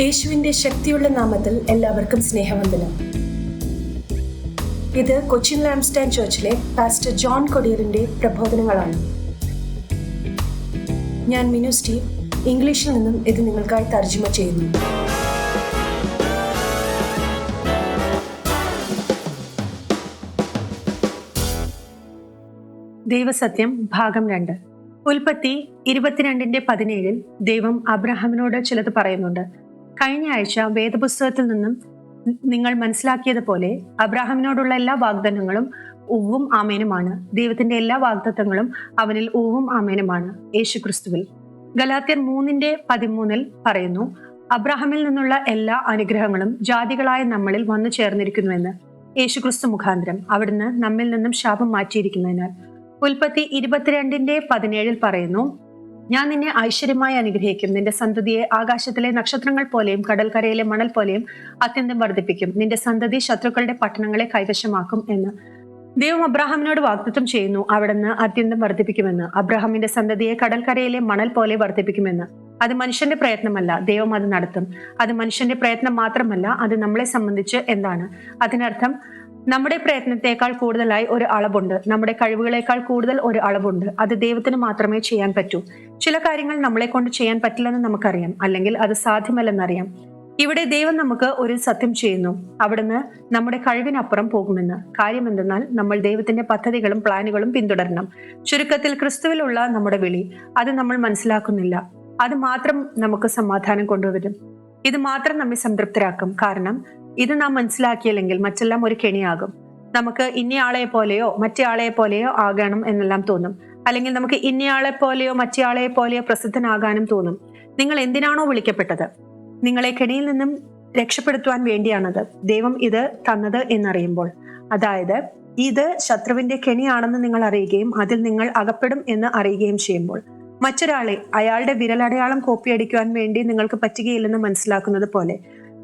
യേശുവിന്റെ ശക്തിയുള്ള നാമത്തിൽ എല്ലാവർക്കും സ്നേഹവന്ദനം. ഇത് കൊച്ചിൻ ലാംസ്റ്റാൻ ചർച്ചിലെ പാസ്റ്റർ ജോൺ കൊടിയറിന്റെ പ്രബോധനങ്ങളാണ്. ഞാൻ മിനു സ്റ്റീവ് ഇംഗ്ലീഷിൽ നിന്നും ഇത് നിങ്ങൾക്കായി തർജമ ചെയ്യുന്നു. ദൈവസത്യം ഭാഗം രണ്ട്. ഉൽപ്പത്തി ഇരുപത്തിരണ്ടിന്റെ പതിനേഴിൽ ദൈവം അബ്രഹാമിനോട് ചിലത് പറയുന്നുണ്ട്. കഴിഞ്ഞ ആഴ്ച വേദപുസ്തകത്തിൽ നിന്നും നിങ്ങൾ മനസ്സിലാക്കിയതുപോലെ അബ്രാഹാമിനോടുള്ള എല്ലാ വാഗ്ദാനങ്ങളും ഉവ്വും ആമേനുമാണ്. ദൈവത്തിന്റെ എല്ലാ വാഗ്ദത്തങ്ങളും അവനിൽ ഉവ്വും ആമേനുമാണ്. യേശു ക്രിസ്തുവിൽ ഗലാത്യർ മൂന്നിന്റെ പതിമൂന്നിൽ പറയുന്നു അബ്രാഹമിൽ നിന്നുള്ള എല്ലാ അനുഗ്രഹങ്ങളും ജാതികളായ നമ്മളിൽ വന്നു ചേർന്നിരിക്കുന്നുവെന്ന് യേശുക്രിസ്തു മുഖാന്തരം അവിടുന്ന് നമ്മിൽ നിന്നും ശാപം മാറ്റിയിരിക്കുന്നതിനാൽ. ഉൽപ്പത്തി ഇരുപത്തിരണ്ടിന്റെ പതിനേഴിൽ പറയുന്നു ഞാൻ നിന്നെ ഐശ്വര്യമായി അനുഗ്രഹിക്കും. നിന്റെ സന്തതിയെ ആകാശത്തിലെ നക്ഷത്രങ്ങൾ പോലെയും കടൽക്കരയിലെ മണൽ പോലെയും അത്യന്തം വർദ്ധിപ്പിക്കും. നിന്റെ സന്തതി ശത്രുക്കളുടെ പട്ടണങ്ങളെ കൈവശമാക്കും എന്ന് ദൈവം അബ്രാഹാമിനോട് വാഗ്ദത്വം ചെയ്യുന്നു. അവിടുന്ന് അത്യന്തം വർദ്ധിപ്പിക്കുമെന്ന്. അബ്രഹാമിന്റെ സന്തതിയെ കടൽക്കരയിലെ മണൽ പോലെ വർദ്ധിപ്പിക്കുമെന്ന്. അത് മനുഷ്യന്റെ പ്രയത്നമല്ല. ദൈവം അത് നടത്തും. അത് മനുഷ്യന്റെ പ്രയത്നം മാത്രമല്ല അത് നമ്മളെ സംബന്ധിച്ച് എന്താണ്? അതിനർത്ഥം നമ്മുടെ പ്രയത്നത്തെക്കാൾ കൂടുതലായി ഒരു അളവുണ്ട്. നമ്മുടെ കഴിവുകളേക്കാൾ കൂടുതൽ ഒരു അളവുണ്ട്. അത് ദൈവത്തിന് മാത്രമേ ചെയ്യാൻ പറ്റൂ. ചില കാര്യങ്ങൾ നമ്മളെ കൊണ്ട് ചെയ്യാൻ പറ്റില്ലെന്ന് നമുക്കറിയാം. അല്ലെങ്കിൽ അത് സാധ്യമല്ലെന്നറിയാം. ഇവിടെ ദൈവം നമുക്ക് ഒരു സത്യം ചെയ്യുന്നു. അവിടുന്ന് നമ്മുടെ കഴിവിനപ്പുറം പോകുമെന്ന്. കാര്യം എന്തെന്നാൽ നമ്മൾ ദൈവത്തിന്റെ പദ്ധതികളും പ്ലാനുകളും പിന്തുടരണം. ചുരുക്കത്തിൽ ക്രിസ്തുവിലുള്ള നമ്മുടെ വിളി അത് നമ്മൾ മനസ്സിലാക്കുന്നില്ല. അത് മാത്രം നമുക്ക് സമാധാനം കൊണ്ടുവരും. ഇത് മാത്രം നമ്മെ സംതൃപ്തരാക്കും. കാരണം ഇത് നാം മനസ്സിലാക്കിയില്ലെങ്കിൽ മറ്റെല്ലാം ഒരു കെണിയാകും. നമുക്ക് ഇന്നയാളെ പോലെയോ മറ്റേയാളെ പോലെയോ ആകണം എന്നെല്ലാം തോന്നും. അല്ലെങ്കിൽ നമുക്ക് ഇന്നയാളെ പോലെയോ മറ്റേയാളെ പോലെയോ പ്രസിദ്ധനാകാനും തോന്നും. നിങ്ങൾ എന്തിനാണോ വിളിക്കപ്പെട്ടത്? നിങ്ങളെ കെണിയിൽ നിന്നും രക്ഷപ്പെടുത്തുവാൻ വേണ്ടിയാണത്. ദൈവം ഇത് തന്നത് എന്നറിയുമ്പോൾ. അതായത് ഇത് ശത്രുവിന്റെ കെണിയാണെന്ന് നിങ്ങൾ അറിയുകയും അതിൽ നിങ്ങൾ അകപ്പെടും എന്ന് അറിയുകയും ചെയ്യുമ്പോൾ. മറ്റൊരാളെ അയാളുടെ വിരലടയാളം കോപ്പിയടിക്കുവാൻ വേണ്ടി നിങ്ങൾക്ക് പറ്റുകയില്ലെന്ന് മനസ്സിലാക്കുന്നത് പോലെ.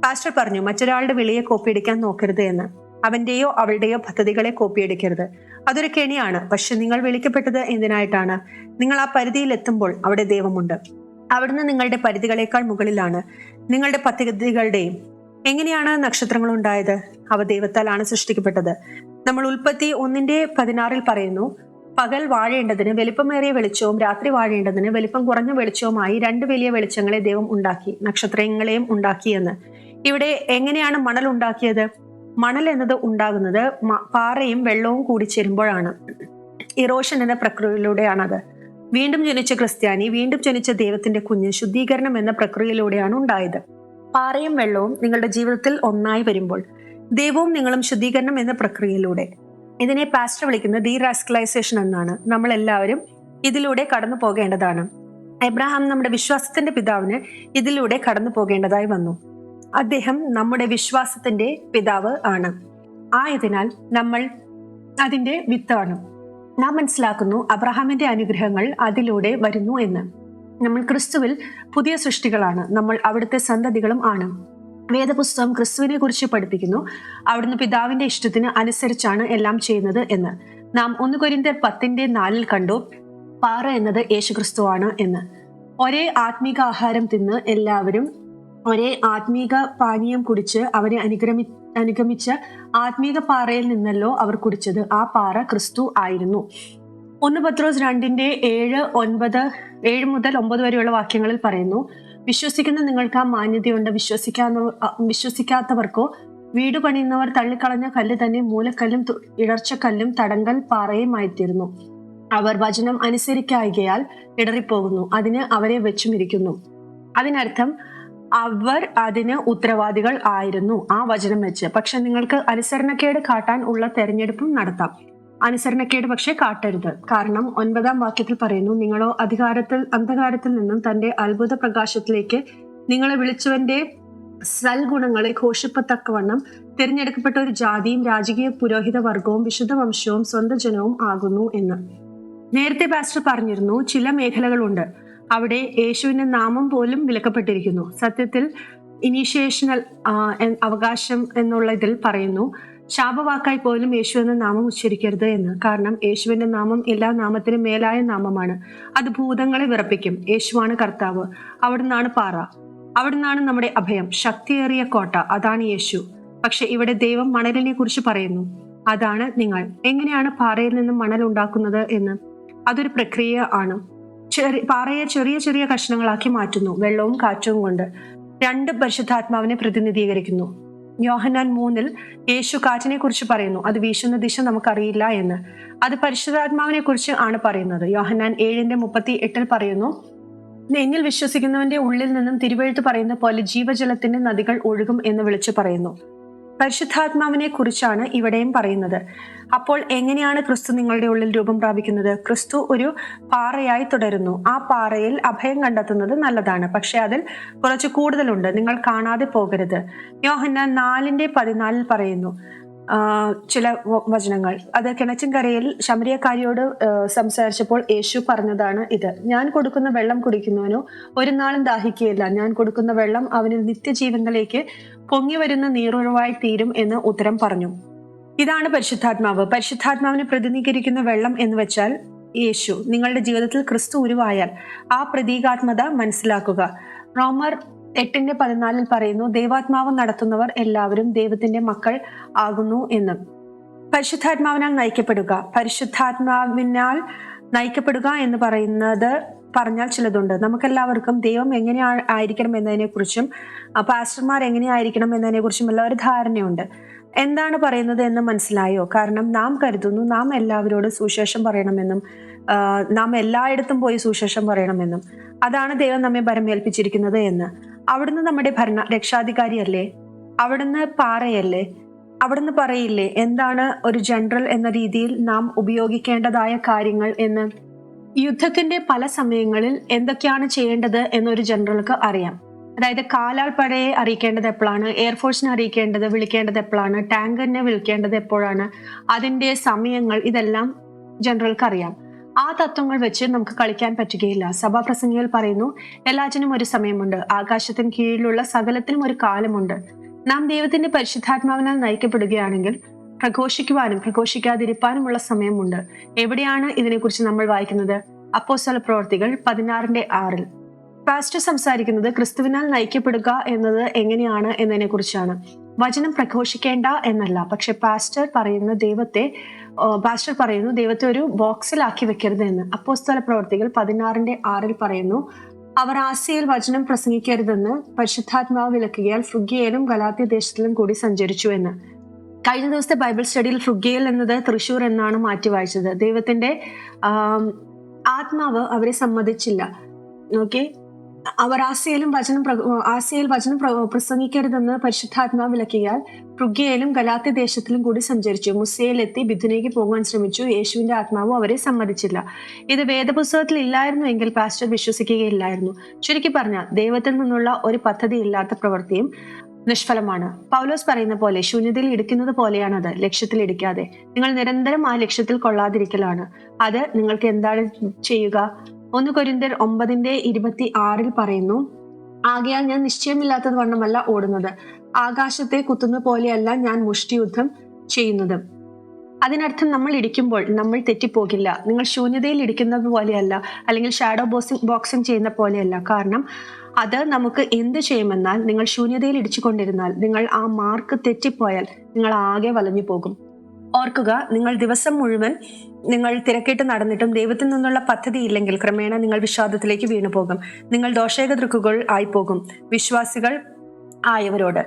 പാസ്റ്റർ പറഞ്ഞു മറ്റൊരാളുടെ വിളിയെ കോപ്പിയടിക്കാൻ നോക്കരുത് എന്ന്. അവന്റെയോ അവളുടെയോ പദ്ധതികളെ കോപ്പിയടിക്കരുത്. അതൊരു കെണിയാണ്. പക്ഷെ നിങ്ങൾ വിളിക്കപ്പെട്ടത് എന്തിനായിട്ടാണ്? നിങ്ങൾ ആ പരിധിയിൽ എത്തുമ്പോൾ അവിടെ ദൈവമുണ്ട്. അവിടുന്ന് നിങ്ങളുടെ പരിധികളേക്കാൾ മുകളിലാണ്. നിങ്ങളുടെ പദ്ധതികളുടെയും എങ്ങനെയാണ് നക്ഷത്രങ്ങൾ ഉണ്ടായത്? അവ ദൈവത്താലാണ് സൃഷ്ടിക്കപ്പെട്ടത്. നമ്മൾ ഉൽപ്പത്തി ഒന്നിന്റെ പതിനാറിൽ പറയുന്നു പകൽ വാഴേണ്ടതിന് വലിപ്പമേറിയ വെളിച്ചവും രാത്രി വാഴേണ്ടതിന് വലിപ്പം കുറഞ്ഞ വെളിച്ചവുമായി രണ്ട് വലിയ വെളിച്ചങ്ങളെ ദൈവം ഉണ്ടാക്കി നക്ഷത്രങ്ങളെയും ഉണ്ടാക്കിയെന്ന് ഇവിടെ എങ്ങനെയാണ് മണൽ ഉണ്ടാക്കിയത്? മണൽ എന്നത് ഉണ്ടാകുന്നത് പാറയും വെള്ളവും കൂടി ചേരുമ്പോഴാണ്. ഇറോഷൻ എന്ന പ്രക്രിയയിലൂടെയാണത്. വീണ്ടും ജനിച്ച ക്രിസ്ത്യാനി വീണ്ടും ജനിച്ച ദൈവത്തിന്റെ കുഞ്ഞ് ശുദ്ധീകരണം എന്ന പ്രക്രിയയിലൂടെയാണ് ഉണ്ടായത്. പാറയും വെള്ളവും നിങ്ങളുടെ ജീവിതത്തിൽ ഒന്നായി വരുമ്പോൾ ദൈവവും നിങ്ങളും ശുദ്ധീകരണം എന്ന പ്രക്രിയയിലൂടെ. ഇതിനെ പാസ്റ്റർ വിളിക്കുന്ന ഡീ റാസ്കലൈസേഷൻ എന്നാണ്. നമ്മൾ എല്ലാവരും ഇതിലൂടെ കടന്നു പോകേണ്ടതാണ്. എബ്രാഹാം നമ്മുടെ വിശ്വാസത്തിന്റെ പിതാവിന് ഇതിലൂടെ കടന്നു പോകേണ്ടതായി വന്നു. അദ്ദേഹം നമ്മുടെ വിശ്വാസത്തിന്റെ പിതാവ് ആണ്. ആയതിനാൽ നമ്മൾ അതിന്റെ വിത്താണ്. നാം മനസ്സിലാക്കുന്നു അബ്രഹാമിന്റെ അനുഗ്രഹങ്ങൾ അതിലൂടെ വരുന്നു എന്ന്. നമ്മൾ ക്രിസ്തുവിൽ പുതിയ സൃഷ്ടികളാണ്. നമ്മൾ അവിടുത്തെ സന്തതികളും ആണ്. വേദപുസ്തകം ക്രിസ്തുവിനെ കുറിച്ച് പഠിപ്പിക്കുന്നു. അവിടുന്ന് പിതാവിന്റെ ഇഷ്ടത്തിന് അനുസരിച്ചാണ് എല്ലാം ചെയ്യുന്നത് എന്ന്. നാം ഒന്ന് കൊരിന്തർ പത്തിന്റെ നാലിൽ കണ്ടു. പാറ എന്നത് യേശു ക്രിസ്തുവാണ് എന്ന്. ഒരേ ആത്മീക ആഹാരം തിന്ന് എല്ലാവരും ഒരേ ആത്മീക പാനീയം കുടിച്ച് അവരെ അനുഗ്രമി അനുഗമിച്ച ആത്മീക പാറയിൽ നിന്നല്ലോ അവർ കുടിച്ചത്. ആ പാറ ക്രിസ്തു ആയിരുന്നു. ഒന്ന് പത്രോസ് രണ്ടിന്റെ ഏഴ് ഒൻപത് ഏഴ് മുതൽ ഒമ്പത് വരെയുള്ള വാക്യങ്ങളിൽ പറയുന്നു വിശ്വസിക്കുന്ന നിങ്ങൾക്ക് ആ മാന്യതയുണ്ട്. വിശ്വസിക്കാത്ത വിശ്വസിക്കാത്തവർക്കോ വീട് പണിയുന്നവർ തള്ളിക്കളഞ്ഞ കല്ല് തന്നെ മൂലക്കല്ലും ഇടർച്ചക്കല്ലും തടങ്കൽ പാറയുമായിത്തീരുന്നു അവർ വചനം അനുസരിക്കായികയാൽ ഇടറിപ്പോകുന്നു. അതിന് അവരെ വെച്ചുമിരിക്കുന്നു. അതിനർത്ഥം അവർ അതിന് ഉത്തരവാദികൾ ആയിരുന്നു ആ വചനം വെച്ച്. പക്ഷെ നിങ്ങൾക്ക് അനുസരണക്കേട് കാട്ടാൻ ഉള്ള തെരഞ്ഞെടുപ്പും നടത്താം. അനുസരണക്കേട് പക്ഷെ കാട്ടരുത്. കാരണം ഒൻപതാം വാക്യത്തിൽ പറയുന്നു നിങ്ങളോ അധികാരത്തിൽ അന്ധകാരത്തിൽ നിന്നും തന്റെ അത്ഭുത പ്രകാശത്തിലേക്ക് നിങ്ങളെ വിളിച്ചവന്റെ സൽഗുണങ്ങളെ ഘോഷിപ്പത്തക്കവണ്ണം തിരഞ്ഞെടുക്കപ്പെട്ട ഒരു ജാതിയും രാജകീയ പുരോഹിത വർഗവും വിശുദ്ധ വംശവും സ്വന്തം ജനവും ആകുന്നു എന്ന്. നേരത്തെ പാസ്റ്റർ പറഞ്ഞിരുന്നു ചില മേഖലകളുണ്ട്. അവിടെ യേശുവിന്റെ നാമം പോലും വിലക്കപ്പെട്ടിരിക്കുന്നു. സത്യത്തിൽ ഇനീഷ്യേഷണൽ അവകാശം എന്നുള്ള ഇതിൽ പറയുന്നു. ശാപവാക്കായി പോലും യേശു എന്ന നാമം ഉച്ചരിക്കരുത് എന്ന്. കാരണം യേശുവിന്റെ നാമം എല്ലാ നാമത്തിനും മേലായ നാമമാണ്. അത് ഭൂതങ്ങളെ വിറപ്പിക്കും. യേശുവാണ് കർത്താവ്. അവിടുന്നാണ് പാറ. അവിടുന്നാണ് നമ്മുടെ അഭയം. ശക്തിയേറിയ കോട്ട. അതാണ് യേശു. പക്ഷെ ഇവിടെ ദൈവം മണലിനെ കുറിച്ച് പറയുന്നു. അതാണ് നിങ്ങൾ. എങ്ങനെയാണ് പാറയിൽ നിന്നും മണൽ ഉണ്ടാക്കുന്നത് എന്ന്? അതൊരു പ്രക്രിയ ആണ്. ചെറിയ പാറയെ ചെറിയ ചെറിയ കഷ്ണങ്ങളാക്കി മാറ്റുന്നു വെള്ളവും കാറ്റും കൊണ്ട്. രണ്ട് പരിശുദ്ധാത്മാവിനെ പ്രതിനിധീകരിക്കുന്നു. യോഹന്നാൻ മൂന്നിൽ യേശു കാറ്റിനെ കുറിച്ച് പറയുന്നു അത് വീശുന്ന ദിശ നമുക്കറിയില്ല എന്ന്. അത് പരിശുദ്ധാത്മാവിനെ കുറിച്ച് ആണ് പറയുന്നത്. യോഹന്നാൻ ഏഴിന്റെ മുപ്പത്തി എട്ടിൽ പറയുന്നു എന്നിൽ വിശ്വസിക്കുന്നവന്റെ ഉള്ളിൽ നിന്നും തിരുവഴുത്ത് പറയുന്ന പോലെ ജീവജലത്തിന്റെ നദികൾ ഒഴുകും എന്ന് വിളിച്ചു പറയുന്നു. പരിശുദ്ധാത്മാവിനെ കുറിച്ചാണ് ഇവിടെയും പറയുന്നത്. അപ്പോൾ എങ്ങനെയാണ് ക്രിസ്തു നിങ്ങളുടെ ഉള്ളിൽ രൂപം പ്രാപിക്കുന്നത്? ക്രിസ്തു ഒരു പാറയായി തുടരുന്നു. ആ പാറയിൽ അഭയം കണ്ടെത്തുന്നത് നല്ലതാണ്. പക്ഷെ അതിൽ കുറച്ച് കൂടുതലുണ്ട്. നിങ്ങൾ കാണാതെ പോകരുത്. യോഹന്ന നാലിന്റെ പതിനാലിൽ പറയുന്നു ചില വചനങ്ങൾ. അത് കിണച്ചിൻകരയിൽ ശമരിയക്കാരിയോട് സംസാരിച്ചപ്പോൾ യേശു പറഞ്ഞതാണ് ഇത്. ഞാൻ കൊടുക്കുന്ന വെള്ളം കുടിക്കുന്നവനോ ഒരു നാളും ദാഹിക്കുകയില്ല. ഞാൻ കൊടുക്കുന്ന വെള്ളം അവന് നിത്യജീവനിലേക്ക് പൊങ്ങി വരുന്ന നീറൊഴിവായി തീരും എന്ന് ഉത്തരം പറഞ്ഞു. ഇതാണ് പരിശുദ്ധാത്മാവ്. പരിശുദ്ധാത്മാവിനെ പ്രതിനിധീകരിക്കുന്ന വെള്ളം എന്ന് വെച്ചാൽ യേശു. നിങ്ങളുടെ ജീവിതത്തിൽ ക്രിസ്തു ഉരുവായാൽ ആ പ്രതീകാത്മത മനസ്സിലാക്കുക. റോമർ എട്ടിന്റെ പതിനാലിൽ പറയുന്നു ദൈവാത്മാവ് നടത്തുന്നവർ എല്ലാവരും ദൈവത്തിന്റെ മക്കൾ ആകുന്നു എന്ന്. പരിശുദ്ധാത്മാവിനാൽ നയിക്കപ്പെടുക. പരിശുദ്ധാത്മാവിനാൽ നയിക്കപ്പെടുക എന്ന് പറയുന്നത് പറഞ്ഞാൽ ചിലതുണ്ട്. നമുക്കെല്ലാവർക്കും ദൈവം എങ്ങനെ ആയിരിക്കണം എന്നതിനെ കുറിച്ചും പാസ്റ്റർമാർ എങ്ങനെയായിരിക്കണം എന്നതിനെ കുറിച്ചും ഉള്ള ഒരു ധാരണയുണ്ട്. എന്താണ് പറയുന്നത് എന്ന് മനസ്സിലായോ? കാരണം നാം കരുതുന്നു നാം എല്ലാവരോടും സുശേഷം പറയണമെന്നും നാം എല്ലായിടത്തും പോയി സുശേഷം പറയണമെന്നും. അതാണ് ദൈവം നമ്മെ ഭരമേൽപ്പിച്ചിരിക്കുന്നത് എന്ന്. അവിടുന്ന് നമ്മുടെ ഭരണ രക്ഷാധികാരിയല്ലേ? അവിടുന്ന് പാറയല്ലേ? അവിടുന്ന് പറയില്ലേ എന്താണ് ഒരു ജനറൽ എന്ന രീതിയിൽ നാം ഉപയോഗിക്കേണ്ടതായ കാര്യങ്ങൾ എന്ന്? യുദ്ധത്തിന്റെ പല സമയങ്ങളിൽ എന്തൊക്കെയാണ് ചെയ്യേണ്ടത് എന്നൊരു ജനറൽക്ക് അറിയാം. അതായത് കാലാൾ പടയെ അറിയിക്കേണ്ടത് എപ്പോഴാണ് എയർഫോഴ്സിനെ അറിയിക്കേണ്ടത് വിളിക്കേണ്ടത് എപ്പോഴാണ് ടാങ്കറിനെ വിളിക്കേണ്ടത് എപ്പോഴാണ് അതിന്റെ സമയങ്ങൾ ഇതെല്ലാം ജനറൽക്ക് അറിയാം. ആ തത്വങ്ങൾ വെച്ച് നമുക്ക് കളിക്കാൻ പറ്റുകയില്ല. സഭാപ്രസംഗികൾ പറയുന്നു എല്ലാറ്റിനും ഒരു സമയമുണ്ട്. ആകാശത്തിന് കീഴിലുള്ള സകലത്തിനും ഒരു കാലമുണ്ട്. നാം ദൈവത്തിന്റെ പരിശുദ്ധാത്മാവിനാൽ നയിക്കപ്പെടുകയാണെങ്കിൽ പ്രഘോഷിക്കുവാനും പ്രഘോഷിക്കാതിരിക്കാനുമുള്ള സമയമുണ്ട്. എവിടെയാണ് ഇതിനെക്കുറിച്ച് നമ്മൾ വായിക്കുന്നത്? അപ്പോസ്തല പ്രവർത്തികൾ പതിനാറിന്റെ ആറിൽ. പാസ്റ്റർ സംസാരിക്കുന്നത് ക്രിസ്തുവിനാൽ നയിക്കപ്പെടുക എന്നത് എങ്ങനെയാണ് എന്നതിനെ കുറിച്ചാണ് വചനം പ്രഘോഷിക്കേണ്ട എന്നല്ല പക്ഷെ പാസ്റ്റർ പറയുന്ന ദൈവത്തെ പാസ്റ്റർ പറയുന്നു. ദൈവത്തെ ഒരു ബോക്സിലാക്കി വെക്കരുത് എന്ന്. അപ്പോസ്തല പ്രവർത്തികൾ പതിനാറിന്റെ ആറിൽ പറയുന്നു അവർ ആസിയയിൽ വചനം പ്രസംഗിക്കരുതെന്ന് പരിശുദ്ധാത്മാവ് വിലക്കുകയാൽ ഫ്രുഗിയയിലും ഗലാത്തി ദേശത്തിലും കൂടി സഞ്ചരിച്ചു എന്ന്. കഴിഞ്ഞ ദിവസത്തെ ബൈബിൾ സ്റ്റഡിയിൽ ഫ്രുഗിയൽ എന്നത് തൃശൂർ എന്നാണ് മാറ്റി വായിച്ചത്. ദൈവത്തിന്റെ ആത്മാവ് അവരെ സമ്മതിച്ചില്ല. ഓക്കെ? അവർ ആസിയയിലും വചനം ആസിയയിൽ വചനം പ്ര- പ്രസംഗിക്കരുതെന്ന് പരിശുദ്ധാത്മാവ് വിലക്കിയാൽ പൃഗ്യയിലും ഗലാത്തി ദേശത്തിലും കൂടി സഞ്ചരിച്ചു. മുസയിലെത്തി ബിഥുനേക്ക് പോകാൻ ശ്രമിച്ചു. യേശുവിന്റെ ആത്മാവ് അവരെ സമ്മതിച്ചില്ല. ഇത് വേദപുസ്തകത്തിൽ ഇല്ലായിരുന്നു എങ്കിൽ പാസ്റ്റർ വിശ്വസിക്കുകയില്ലായിരുന്നു. ചുരുക്കി പറഞ്ഞാൽ ദൈവത്തിൽ നിന്നുള്ള ഒരു പദ്ധതി ഇല്ലാത്ത പ്രവൃത്തിയും നിഷ്ഫലമാണ്. പൗലോസ് പറയുന്ന പോലെ ശൂന്യതയിൽ ഇടിക്കുന്നത് പോലെയാണത്. ലക്ഷ്യത്തിൽ ഇടിക്കാതെ നിങ്ങൾ നിരന്തരം ആ ലക്ഷ്യത്തിൽ കൊള്ളാതിരിക്കലാണ്. അത് നിങ്ങൾക്ക് എന്താണ് ചെയ്യുക? ഒന്ന് കൊരിന്തർ ഒമ്പതിന്റെ ഇരുപത്തി ആറിൽ പറയുന്നു ആകയാൽ ഞാൻ നിശ്ചയമില്ലാത്തത് വണ്ണമല്ല ഓടുന്നത്. ആകാശത്തെ കുത്തുന്ന പോലെയല്ല ഞാൻ മുഷ്ടിയുദ്ധം ചെയ്യുന്നത്. അതിനർത്ഥം നമ്മൾ ഇടിക്കുമ്പോൾ നമ്മൾ തെറ്റിപ്പോകില്ല. നിങ്ങൾ ശൂന്യതയിൽ ഇടിക്കുന്നത് പോലെയല്ല അല്ലെങ്കിൽ ഷാഡോ ബോക്സിംഗ് ബോക്സിംഗ് ചെയ്യുന്ന പോലെയല്ല. കാരണം അത് നമുക്ക് എന്ത് ചെയ്യുമെന്നാൽ നിങ്ങൾ ശൂന്യതയിൽ ഇടിച്ചുകൊണ്ടിരുന്നാൽ നിങ്ങൾ ആ മാർക്ക് തെറ്റിപ്പോയാൽ നിങ്ങൾ ആകെ വലഞ്ഞു പോകും ഓർക്കുക നിങ്ങൾ ദിവസം മുഴുവൻ നിങ്ങൾ തിരക്കിട്ട് നടന്നിട്ടും ദൈവത്തിൽ നിന്നുള്ള പദ്ധതി ഇല്ലെങ്കിൽ ക്രമേണ നിങ്ങൾ വിഷാദത്തിലേക്ക് വീണു പോകും. നിങ്ങൾ ദോഷേകതൃക്കുകൾ ആയിപ്പോകും. വിശ്വാസികൾ ആയവരോട്.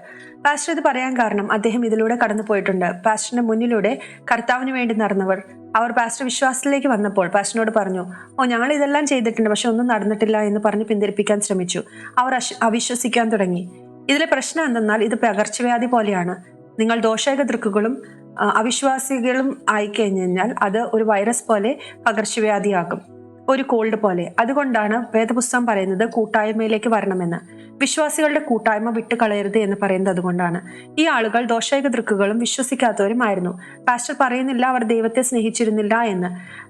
പാസ്റ്റർ ഇത് പറയാൻ കാരണം അദ്ദേഹം ഇതിലൂടെ കടന്നു പോയിട്ടുണ്ട് പാസ്റ്ററിന്റെ മുന്നിലൂടെ കർത്താവിന് വേണ്ടി നടന്നവർ. അവർ പാസ്റ്റർ വിശ്വാസത്തിലേക്ക് വന്നപ്പോൾ പാസ്റ്ററിനോട് പറഞ്ഞു ഓ ഞങ്ങൾ ഇതെല്ലാം ചെയ്തിട്ടുണ്ട് പക്ഷെ ഒന്നും നടന്നിട്ടില്ല എന്ന് പറഞ്ഞ് പിന്തിരിപ്പിക്കാൻ ശ്രമിച്ചു. അവർ അവിശ്വസിക്കാൻ തുടങ്ങി. ഇതിലെ പ്രശ്നം എന്തെന്നാൽ ഇത് പകർച്ചവ്യാധി പോലെയാണ്. നിങ്ങൾ ദോഷേക ദൃക്കുകളും അവിശ്വാസികളും ആയിക്കഴിഞ്ഞു കഴിഞ്ഞാൽ അത് ഒരു വൈറസ് പോലെ പകർച്ചവ്യാധിയാകും ഒരു കോൾഡ് പോലെ. അതുകൊണ്ടാണ് വേദപുസ്തകം പറയുന്നത് കൂട്ടായ്മയിലേക്ക് വരണമെന്ന്. വിശ്വാസികളുടെ കൂട്ടായ്മ വിട്ടുകളയരുത് എന്ന് പറയുന്നത് അതുകൊണ്ടാണ്. ഈ ആളുകൾ ദോഷൈക ദൃക്കുകളും വിശ്വസിക്കാത്തവരുമായിരുന്നു പാസ്റ്റർ പറയുന്നില്ല അവർ ദൈവത്തെ സ്നേഹിച്ചിരുന്നില്ല എന്ന്.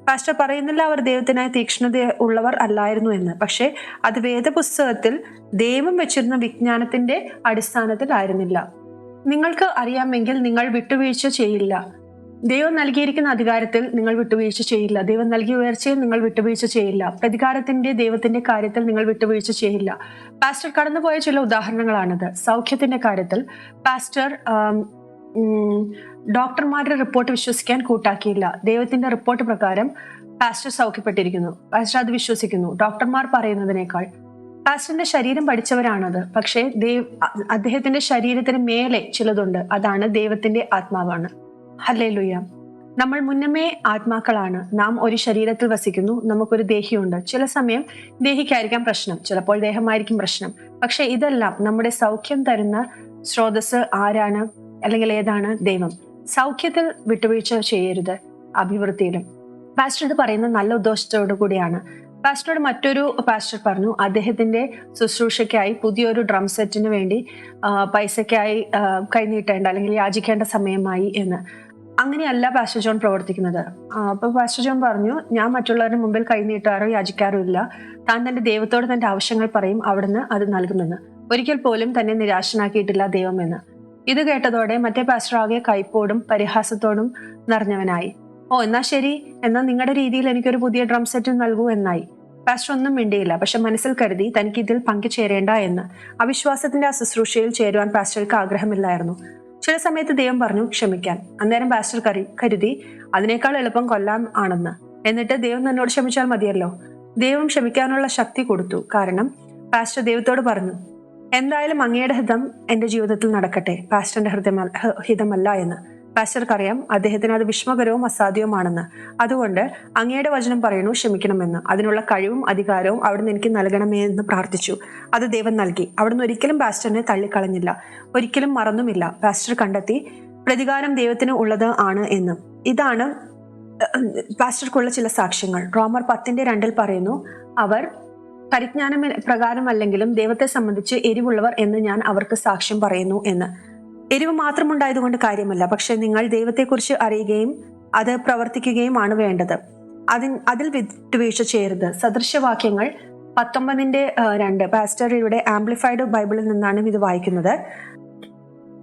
പാസ്റ്റർ പറയുന്നില്ല അവർ ദൈവത്തിനായി തീക്ഷ്ണത ഉള്ളവർ അല്ലായിരുന്നു എന്ന്. പക്ഷേ അത് വേദപുസ്തകത്തിൽ ദൈവം വെച്ചിരുന്ന വിജ്ഞാനത്തിന്റെ അടിസ്ഥാനത്തിലായിരുന്നില്ല. നിങ്ങൾക്ക് അറിയാമെങ്കിൽ നിങ്ങൾ വിട്ടുവീഴ്ച ചെയ്യില്ല. ദൈവം നൽകിയിരിക്കുന്ന അധികാരത്തിൽ നിങ്ങൾ വിട്ടുവീഴ്ച ചെയ്യില്ല. ദൈവം നൽകിയ ഉയർച്ചയിൽ നിങ്ങൾ വിട്ടുവീഴ്ച ചെയ്യില്ല. പ്രതികാരത്തിന്റെ ദൈവത്തിന്റെ കാര്യത്തിൽ നിങ്ങൾ വിട്ടുവീഴ്ച ചെയ്യില്ല. പാസ്റ്റർ കടന്നുപോയ ചില ഉദാഹരണങ്ങളാണിത്. സൗഖ്യത്തിന്റെ കാര്യത്തിൽ പാസ്റ്റർ ഡോക്ടർമാരുടെ റിപ്പോർട്ട് വിശ്വസിക്കാൻ കൂട്ടാക്കിയില്ല. ദൈവത്തിന്റെ റിപ്പോർട്ട് പ്രകാരം പാസ്റ്റർ സൗഖ്യപ്പെട്ടിരിക്കുന്നു. പാസ്റ്റർ അത് വിശ്വസിക്കുന്നു. ഡോക്ടർമാർ പറയുന്നതിനേക്കാൾ പാസ്റ്ററിന്റെ ശരീരം പഠിച്ചവരാണത്. പക്ഷേ ദൈവ അദ്ദേഹത്തിന്റെ ശരീരത്തിന് മേലെ ചിലതുണ്ട്. അതാണ് ദൈവത്തിന്റെ ആത്മാവാണ്. ഹല്ലേ ഹല്ലേലൂയ. നമ്മൾ മുന്നമേ ആത്മാക്കളാണ്. നാം ഒരു ശരീരത്തിൽ വസിക്കുന്നു. നമുക്കൊരു ദേഹിയുണ്ട്. ചില സമയം ദേഹിക്കായിരിക്കാം പ്രശ്നം. ചിലപ്പോൾ ദേഹമായിരിക്കും പ്രശ്നം. പക്ഷെ ഇതെല്ലാം നമ്മുടെ സൗഖ്യം തരുന്ന സ്രോതസ് ആരാണ്? അല്ലെങ്കിൽ ഏതാണ്? ദൈവം. സൗഖ്യത്തിൽ വിട്ടുവീഴ്ച ചെയ്യരുത് അഭിവൃദ്ധിയിലും. പാസ്റ്റർ ഇത് പറയുന്നത് നല്ല ഉദ്ദേശത്തോടു കൂടിയാണ് പാസ്റ്ററോട് മറ്റൊരു പാസ്റ്റർ പറഞ്ഞു അദ്ദേഹത്തിന്റെ ശുശ്രൂഷയ്ക്കായി പുതിയൊരു ഡ്രം സെറ്റിന് വേണ്ടി പൈസയ്ക്കായി കൈനീട്ടേണ്ട അല്ലെങ്കിൽ യാചിക്കേണ്ട സമയമായി എന്ന്. അങ്ങനെയല്ല പാസ്റ്റർ ജോൺ പ്രവർത്തിക്കുന്നത്. അപ്പോൾ പാസ്റ്റർ ജോൺ പറഞ്ഞു ഞാൻ മറ്റുള്ളവരുടെ മുമ്പിൽ കൈനീട്ടാറോ യാചിക്കാറോ ഇല്ല. താൻ തന്റെ ദൈവത്തോട് തന്റെ ആവശ്യങ്ങൾ പറയും അവിടുന്ന് അത് നൽകുമെന്ന്. ഒരിക്കൽ പോലും തന്നെ നിരാശനാക്കിയിട്ടില്ല ദൈവമെന്ന് ഇത് കേട്ടതോടെ മറ്റേ പാസ്റ്റർ ആകെ കൈപ്പോടും പരിഹാസത്തോടും നിറഞ്ഞവനായി. ഓ എന്നാ ശരി. എന്നാൽ നിങ്ങളുടെ രീതിയിൽ എനിക്കൊരു പുതിയ ഡ്രം സെറ്റ് നൽകൂ എന്നായി. പാസ്റ്റർ ഒന്നും മിണ്ടിയില്ല. പക്ഷെ മനസ്സിൽ കരുതി തനിക്ക് ഇതിൽ പങ്കുചേരേണ്ട എന്ന്. അവിശ്വാസത്തിന്റെ ആ ശുശ്രൂഷയിൽ ചേരുവാൻ പാസ്റ്റർക്ക് ആഗ്രഹമില്ലായിരുന്നു. ചില സമയത്ത് ദൈവം പറഞ്ഞു ക്ഷമിക്കാൻ. അന്നേരം പാസ്റ്റർ കരി കരുതി അതിനേക്കാൾ എളുപ്പം കൊല്ലാൻ ആണെന്ന്. എന്നിട്ട് ദൈവം തന്നോട് ക്ഷമിച്ചാൽ മതിയല്ലോ. ദൈവം ക്ഷമിക്കാനുള്ള ശക്തി കൊടുത്തു. കാരണം പാസ്റ്റർ ദൈവത്തോട് പറഞ്ഞു എന്തായാലും അങ്ങയുടെ ഹിതം എന്റെ ജീവിതത്തിൽ നടക്കട്ടെ. പാസ്റ്ററിന്റെ ഹൃദയമ ഹിതമല്ല എന്ന്. പാസ്റ്റർക്കറിയാം അദ്ദേഹത്തിന് അത് വിഷമകരവും അസാധ്യവുമാണെന്ന്. അതുകൊണ്ട് അങ്ങയുടെ വചനം പറയുന്നു ക്ഷമിക്കണമെന്ന്. അതിനുള്ള കഴിവും അധികാരവും അവിടുന്ന് എനിക്ക് നൽകണമേ എന്ന് പ്രാർത്ഥിച്ചു. അത് ദൈവം നൽകി. അവിടുന്ന് ഒരിക്കലും പാസ്റ്ററിനെ തള്ളിക്കളഞ്ഞില്ല. ഒരിക്കലും മറന്നുമില്ല. പാസ്റ്റർ കണ്ടെത്തി പ്രതികാരം ദൈവത്തിന് ഉള്ളത് ആണ് എന്ന്. ഇതാണ് പാസ്റ്റർക്കുള്ള ചില സാക്ഷ്യങ്ങൾ. റോമർ പത്തിന്റെ രണ്ടിൽ പറയുന്നു അവർ പരിജ്ഞാനം പ്രകാരമല്ലെങ്കിലും ദൈവത്തെ സംബന്ധിച്ച് എരിവുള്ളവർ എന്ന് ഞാൻ അവർക്ക് സാക്ഷ്യം പറയുന്നു എന്ന്. എരിവ് മാത്രമുണ്ടായതുകൊണ്ട് കാര്യമല്ല. പക്ഷെ നിങ്ങൾ ദൈവത്തെക്കുറിച്ച് അറിയുകയും അത് പ്രവർത്തിക്കുകയുമാണ് വേണ്ടത്. അതിൽ അതിൽ വിട്ടുവീഴ്ച ചെയ്യരുത്. സദൃശവാക്യങ്ങൾ പത്തൊമ്പതിന്റെ ആ, രണ്ട്. പാസ്റ്റർ ഇവിടെ ആംപ്ലിഫൈഡ് ബൈബിളിൽ നിന്നാണ് ഇത് വായിക്കുന്നത്.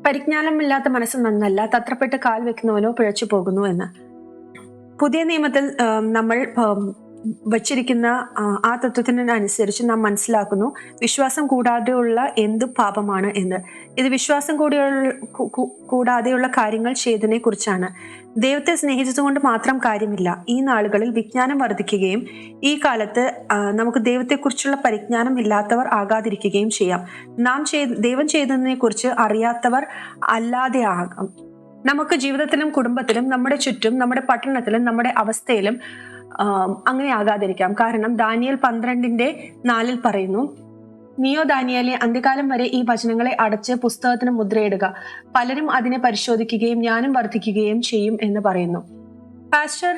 പരിജ്ഞാനമില്ലാത്ത മനസ്സ് നന്നല്ല തത്രപ്പെട്ട് കാൽ വെക്കുന്നവനോ പിഴച്ചു പോകുന്നു എന്ന്. പുതിയ നിയമത്തിൽ നമ്മൾ വച്ചിരിക്കുന്ന ആ, തത്വത്തിനനുസരിച്ച് നാം മനസ്സിലാക്കുന്നു വിശ്വാസം കൂടാതെയുള്ള എന്ത് പാപമാണ് എന്ന്. ഇത് വിശ്വാസം കൂടിയുള്ള കൂടാതെയുള്ള കാര്യങ്ങൾ ചെയ്തതിനെ കുറിച്ചാണ് ദൈവത്തെ സ്നേഹിച്ചതുകൊണ്ട് മാത്രം കാര്യമില്ല. ഈ നാളുകളിൽ വിജ്ഞാനം വർദ്ധിക്കുകയും ഈ കാലത്ത് നമുക്ക് ദൈവത്തെക്കുറിച്ചുള്ള പരിജ്ഞാനം ഇല്ലാത്തവർ ആകാതിരിക്കുകയും ചെയ്യാം. നാം ചെയ്ത് ദൈവം ചെയ്തതിനെ കുറിച്ച് അറിയാത്തവർ അല്ലാതെ ആകാം. നമുക്ക് ജീവിതത്തിലും കുടുംബത്തിലും നമ്മുടെ ചുറ്റും നമ്മുടെ പട്ടണത്തിലും നമ്മുടെ അവസ്ഥയിലും അങ്ങനെ ആകാതിരിക്കാം. കാരണം ദാനിയൽ പന്ത്രണ്ടിന്റെ നാലിൽ പറയുന്നു നിയോ ദാനിയാലെ അന്ത്യകാലം വരെ ഈ വചനങ്ങളെ അടച്ച് പുസ്തകത്തിന് മുദ്രയിടുക. പലരും അതിനെ പരിശോധിക്കുകയും ഞാനും വർദ്ധിക്കുകയും ചെയ്യും എന്ന് പറയുന്നു. പാസ്റ്റർ